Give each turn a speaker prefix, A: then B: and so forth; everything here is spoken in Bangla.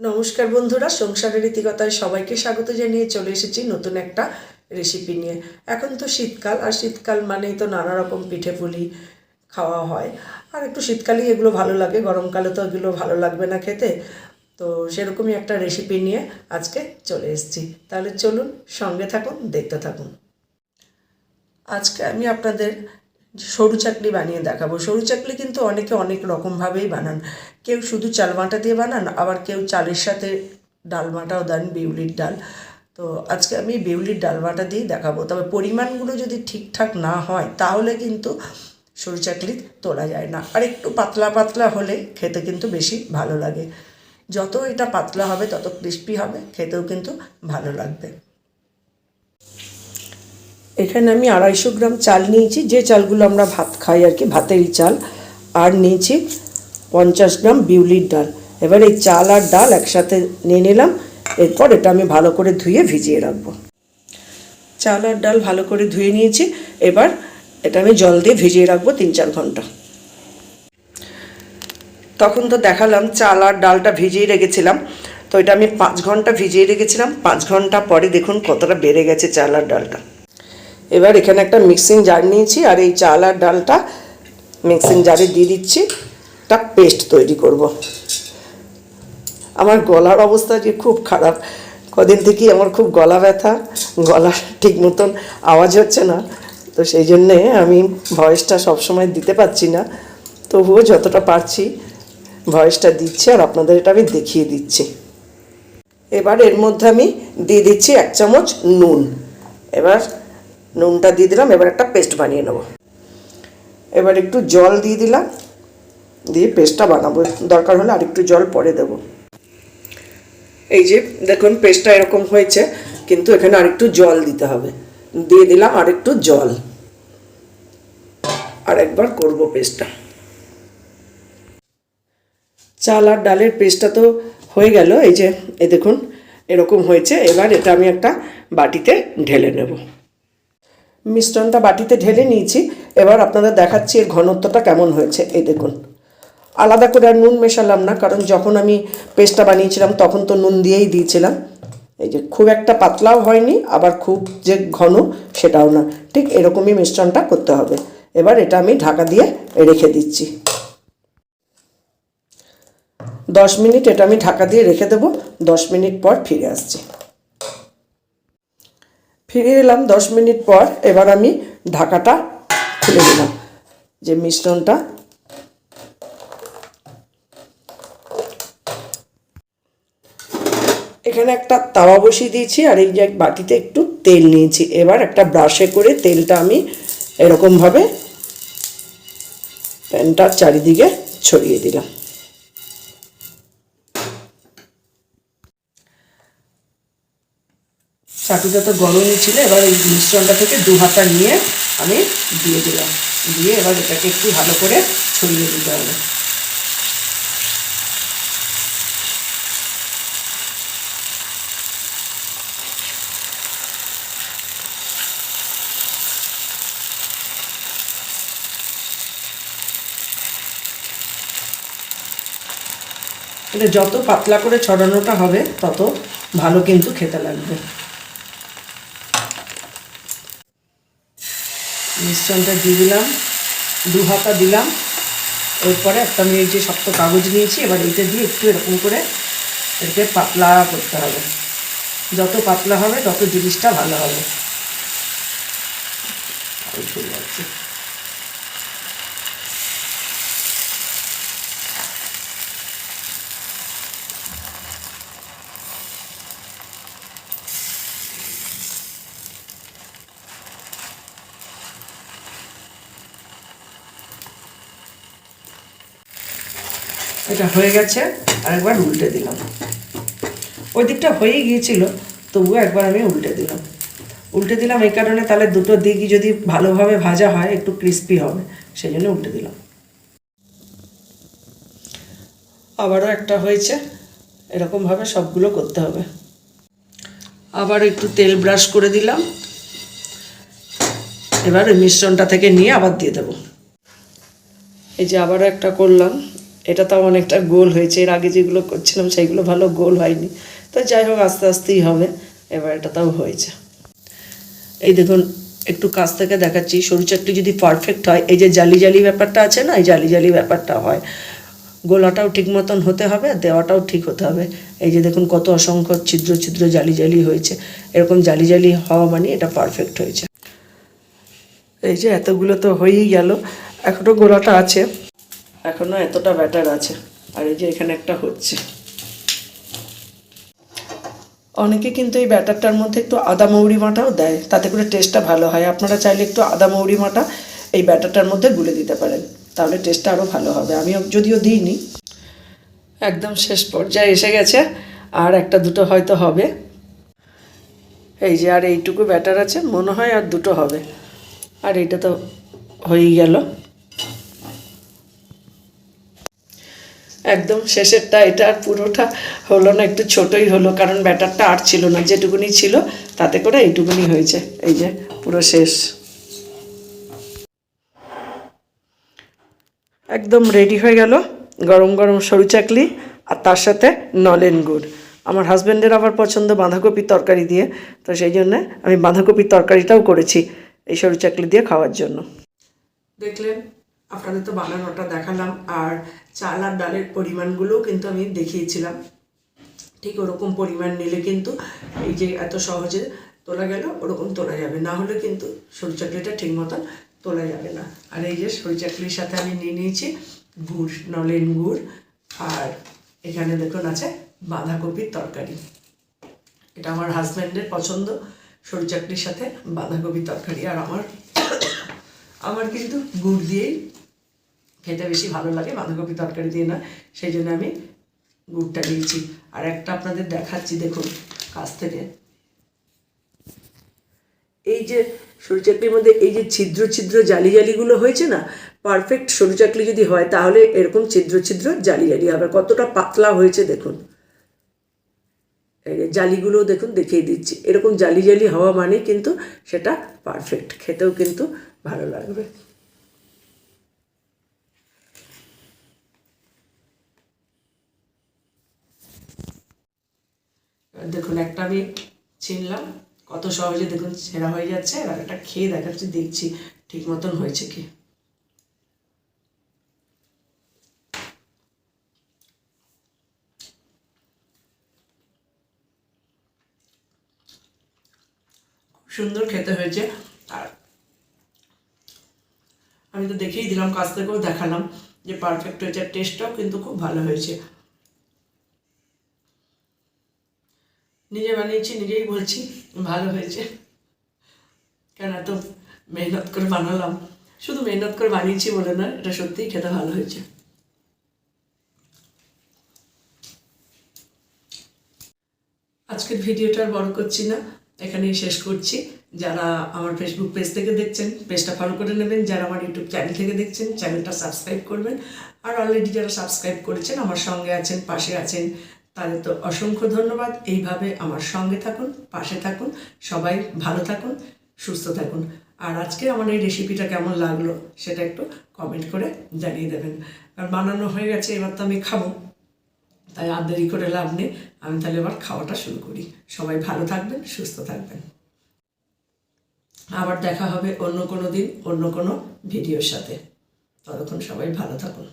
A: নমস্কার বন্ধুরা, সংসারের রীতিকতায় সবাইকে স্বাগত জানিয়ে চলে এসেছি নতুন একটা রেসিপি নিয়ে। এখন তো শীতকাল, আর শীতকাল মানেই তো নানা রকম পিঠে পুলি খাওয়া হয়। আর একটু শীতকালেই এগুলো ভালো লাগে, গরমকালে তো এগুলো ভালো লাগবে না খেতে। তো সেরকমই একটা রেসিপি নিয়ে আজকে চলে এসেছি। তাহলে চলুন সঙ্গে থাকুন, দেখতে থাকুন। আজকে আমি আপনাদের সরু চাকলি বানিয়ে দেখাবো। সরু চাকলি কিন্তু অনেকে অনেক রকমভাবেই বানান। কেউ শুধু চালমাটা দিয়ে বানান, আবার কেউ চালের সাথে ডালমাটাও দেন, বিউলির ডাল। তো আজকে আমি বিউলির ডাল বাটা দিয়েই দেখাবো। তবে পরিমাণগুলো যদি ঠিকঠাক না হয়, তাহলে কিন্তু সরু চাকলি তোলা যায় না। আর একটু পাতলা পাতলা হলে খেতে কিন্তু বেশি ভালো লাগে। যত এটা পাতলা হবে, তত ক্রিস্পি হবে, খেতেও কিন্তু ভালো লাগবে। এখানে আমি আড়াইশো গ্রাম চাল নিয়েছি। যে চালগুলো আমরা ভাত খাই আর কি, ভাতেরই চাল। আর নিয়েছি পঞ্চাশ গ্রাম বিউলির ডাল। এবার এই চাল আর ডাল একসাথে নিয়ে নিলাম। এরপর এটা আমি ভালো করে ধুয়ে ভিজিয়ে রাখব। চাল আর ডাল ভালো করে ধুয়ে নিয়েছি। এবার এটা আমি জল দিয়ে ভিজিয়ে রাখব তিন চার ঘণ্টা। তখন তো দেখালাম চাল আর ডালটা ভিজিয়ে রেখেছিলাম। তো এটা আমি পাঁচ ঘণ্টা ভিজিয়ে রেখেছিলাম। পাঁচ ঘণ্টা পরে দেখুন কতটা বেড়ে গেছে চাল আর ডালটা। এবার এখানে একটা মিক্সিং জার নিয়েছি আর এই চাল আর ডালটা মিক্সিং জারে দিয়ে দিচ্ছি। একটা পেস্ট তৈরি করব। আমার গলার অবস্থা যে খুব খারাপ। কদিন থেকেই আমার খুব গলা ব্যথা, গলা ঠিক মতন আওয়াজ হচ্ছে না। তো সেই জন্যে আমি ভয়েসটা সবসময় দিতে পারছি না। তবুও যতটা পারছি ভয়েসটা দিচ্ছি আর আপনাদের এটা আমি দেখিয়ে দিচ্ছি। এবার এর মধ্যে আমি দিয়ে দিচ্ছি এক চামচ নুন। এবার নুনটা দিয়ে দিলাম, এবার একটা পেস্ট বানিয়ে নেব। এবার একটু জল দিয়ে দিলাম, দিয়ে পেস্টটা বানাবো। দরকার হলে আর একটু জল পরে দেব। এই যে দেখুন, পেস্টটা এরকম হয়েছে, কিন্তু এখানে আরেকটু জল দিতে হবে। দিয়ে দিলাম আরেকটু জল। আর একবার করব পেস্টটা। চাল আর ডালের পেস্টটা তো হয়ে গেল, এই যে, এই দেখুন, এরকম হয়েছে। এবার এটা আমি একটা বাটিতে ঢেলে নেব। মিশ্রণটা বাটিতে ঢেলে নিয়েছি। এবার আপনাদের দেখাচ্ছি এর ঘনত্বটা কেমন হয়েছে। এই দেখুন। আলাদা করে আর নুন মেশালাম না, কারণ যখন আমি পেস্টটা বানিয়েছিলাম তখন তো নুন দিয়েই দিয়েছিলাম। এই যে খুব একটা পাতলাও হয়নি, আবার খুব যে ঘন সেটাও না। ঠিক এরকমই মিশ্রণটা করতে হবে। এবার এটা আমি ঢাকা দিয়ে রেখে দিচ্ছি। দশ মিনিট এটা আমি ঢাকা দিয়ে রেখে দেবো। দশ মিনিট পর ফিরে আসছি। ফিরে এলাম দশ মিনিট পর। এবার আমি ঢাকাটা খুলে দিলাম যে মিশ্রণটা। এখানে একটা তাওয়া বসিয়ে দিয়েছি আর এই যে এক বাটিতে একটু তেল নিয়েছি। এবার একটা ব্রাশে করে তেলটা আমি এরকমভাবে প্যানটার চারিদিকে ছড়িয়ে দিলাম। চাটুটা তো গরমই ছিল এবার এই মিশ্রণটা থেকে দু হাতা নিয়ে আমি দিয়ে দিলাম। দিয়ে এবার এটাকে একটু ভালো করে ছড়িয়ে দিতে হবে। যত পাতলা করে ছড়ানোটা হবে, তত ভালো কিন্তু খেতে লাগবে। মিশ্রণটা দিয়ে দিলাম, দু হাতা দিলাম। এরপরে একটা আমি এই যে শক্ত কাগজ নিয়েছি, এবার এইটা দিয়ে একটু এরকম করে এটাকে পাতলা করতে হবে। যত পাতলা হবে তত জিনিসটা ভালো হবে। এটা হয়ে গেছে, আরেকবার উল্টে দিলাম। ওই দিকটা হয়েই গিয়েছিল, তবুও একবার আমি উল্টে দিলাম। উল্টে দিলাম এই কারণে তাহলে দুটো দিকই যদি ভালোভাবে ভাজা হয়, একটু ক্রিস্পি হবে, সেই জন্য উল্টে দিলাম। আবারও একটা হয়েছে, এরকমভাবে সবগুলো করতে হবে। আবার একটু তেল ব্রাশ করে দিলাম। এবার ওই মিশ্রণটা থেকে নিয়ে আবার দিয়ে দেবো। এই যে আবারও একটা করলাম এটা তাও অনেকটা গোল হয়েছে। এর আগে যেগুলো করছিলাম, সেইগুলো ভালো গোল হয়নি। তো যাই হোক, আস্তে আস্তেই হবে। এবার এটা তাও হয়েছে। এই দেখুন, একটু কাছ থেকে দেখাচ্ছি। সরু চাকলি যদি পারফেক্ট হয়, এই যে জালি জালি ব্যাপারটা আছে না, এই জালি জালি ব্যাপারটা হয়। গোলাটাও ঠিক মতন হতে হবে, আর দেওয়াটাও ঠিক হতে হবে। এই যে দেখুন, কত অসংখ্য ছিদ্র ছিদ্র জালি জালি হয়েছে। এরকম জালি জালি হওয়া মানে এটা পারফেক্ট হয়েছে। এই যে এতগুলো তো হয়েই গেল। এখনও গোলাটা আছে। এখনও এতটা ব্যাটার আছে। আর এই যে এখানে একটা হচ্ছে। অনেকে কিন্তু এই ব্যাটারটার মধ্যে একটু আদা মৌরি মাটাও দেয়, তাতে করে টেস্টটা ভালো হয়। আপনারা চাইলে একটু আদা মৌরি মাটা এই ব্যাটারটার মধ্যে গুলে দিতে পারেন, তাহলে টেস্টটা আরও ভালো হবে। আমি যদিও দিইনি। একদম শেষ পর্যায়ে এসে গেছে, আর একটা দুটো হয়তো হবে। এই যে আর এইটুকু ব্যাটার আছে, মনে হয় আর দুটো হবে। আর এটা তো হয়েই গেল। একদম শেষেরটা, এটা আর পুরোটা হলো না, একটু ছোটই হলো, কারণ ব্যাটারটা আর ছিল না, যেটুকুনি ছিল তাতে করে এইটুকুনি হয়েছে, এই যে পুরো শেষ। একদম রেডি হয়ে গেল গরম গরম সরু চাকলি আর তার সাথে নলেন গুড়। আমার হাজব্যান্ডের আবার পছন্দ বাঁধাকপির তরকারি দিয়ে, তো সেই জন্যে আমি বাঁধাকপির তরকারিটাও করেছি এই সরু চাকলি দিয়ে খাওয়ার জন্য। দেখলেন, আপনাদের তো বানানোটা দেখালাম, আর চাল আর ডালের পরিমাণগুলোও কিন্তু আমি দেখিয়েছিলাম। ঠিক ওরকম পরিমাণ নিলে কিন্তু এই যে এত সহজে তোলা গেল, ওরকম তোলা যাবে। না হলে কিন্তু সরু চাকলিটা ঠিক মতন তোলা যাবে না। আর এই যে সরু চাকলির সাথে আমি নিয়ে নিয়েছি গুড়, নলেন গুড়, আর এখানে দেখুন আছে বাঁধাকপির তরকারি। এটা আমার হাজব্যান্ডের পছন্দ সরু চাকরির সাথে বাঁধাকপির তরকারি। আর আমার আমার কিন্তু গুড় দিয়েই খেতে বেশি ভালো লাগে, বাঁধাকপি তরকারি দিয়ে না সেই জন্য আমি গুড়টা দিয়েছি। আর একটা আপনাদের দেখাচ্ছি, দেখুন, কাছ থেকে। এই যে সরু চাকলির মধ্যে, এই যে ছিদ্র ছিদ্র জালি জালিগুলো হয়েছে না পারফেক্ট সরু চাকলি যদি হয়, তাহলে এরকম ছিদ্র ছিদ্র জালি জালি হবে। কতটা পাতলা হয়েছে, দেখুন। জালিগুলো দেখুন, দেখিয়ে দিচ্ছি। এরকম জালি জালি হওয়া মানে কিন্তু সেটা পারফেক্ট খেতেও কিন্তু ভালো লাগবে। দেখুন, একটা আমি ছিনলাম কত সহজে দেখুন ছেঁড়া হয়ে যাচ্ছে এবার একটা খেয়ে দেখাচ্ছি, দেখছি ঠিক মতন হয়েছে কি। সুন্দর খেতে হয়েছে, আর আমি তো দেখেই দিলাম, কাছ থেকেও দেখালাম যে পারফেক্ট হয়েছে, আর টেস্টটাও কিন্তু খুব ভালো হয়েছে। নিজে বানিয়েছি, নিজেই বলছি, ভালো হয়েছে। কেন এত মেহনত করে বানালাম? শুধু মেহনত করে বানিয়েছি বলে না এটা সত্যিই খেতে ভালো হয়েছে। আজকের ভিডিওটা আর বড় করছি না, এখানেই শেষ করছি। যারা আমার ফেসবুক পেজ থেকে দেখছেন পেজটা ফলো করে নেবেন। যারা আমার ইউটিউব চ্যানেল থেকে দেখছেন চ্যানেলটা সাবস্ক্রাইব করবেন। আর অলরেডি যারা সাবস্ক্রাইব করেছেন, আমার সঙ্গে আছেন, পাশে আছেন তাদের তো অসংখ্য ধন্যবাদ। এইভাবে আমার সঙ্গে থাকুন, পাশে থাকুন, সবাই ভালো থাকুন, সুস্থ থাকুন। আর আজকে আমার এই রেসিপিটা কেমন লাগল সেটা একটু কমেন্ট করে জানিয়ে দেবেন। আর বানানো হয়ে গেছে, এবার তো আমি খাব। তাই আর দেরি করে লাভ নেই। আমি তাহলে এবার খাওয়াটা শুরু করি। সবাই ভালো থাকবেন, সুস্থ থাকবেন। আবার দেখা হবে অন্য কোনো দিন, অন্য কোনো ভিডিওর সাথে। ততক্ষণ সবাই ভালো থাকুন।